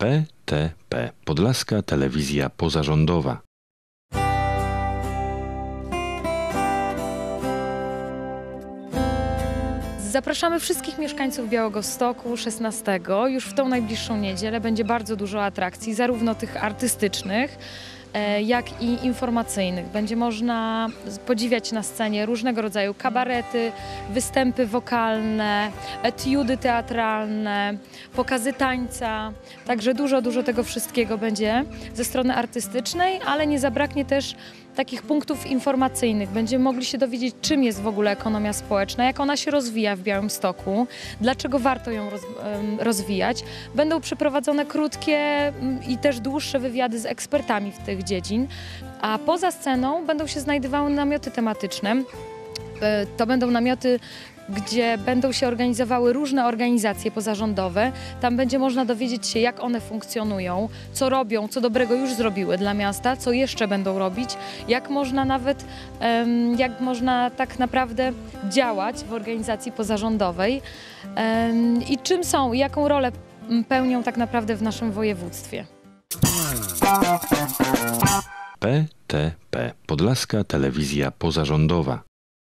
PTP Podlaska Telewizja Pozarządowa. Zapraszamy wszystkich mieszkańców Białego Stoku 16. Już w tą najbliższą niedzielę będzie bardzo dużo atrakcji, zarówno tych artystycznych, jak i informacyjnych. Będzie można podziwiać na scenie różnego rodzaju kabarety, występy wokalne, etiudy teatralne, pokazy tańca. Także dużo, dużo tego wszystkiego będzie ze strony artystycznej, ale nie zabraknie też takich punktów informacyjnych. Będziemy mogli się dowiedzieć, czym jest w ogóle ekonomia społeczna, jak ona się rozwija w Białymstoku, dlaczego warto ją roz, rozwijać. Będą przeprowadzone krótkie mm, i też dłuższe wywiady z ekspertami w tych dziedzin, a poza sceną będą się znajdowały namioty tematyczne. E, To będą namioty, gdzie będą się organizowały różne organizacje pozarządowe. Tam będzie można dowiedzieć się, jak one funkcjonują, co robią, co dobrego już zrobiły dla miasta, co jeszcze będą robić, jak można nawet, jak można tak naprawdę działać w organizacji pozarządowej i czym są, jaką rolę m, pełnią tak naprawdę w naszym województwie. PTP Podlaska Telewizja Pozarządowa.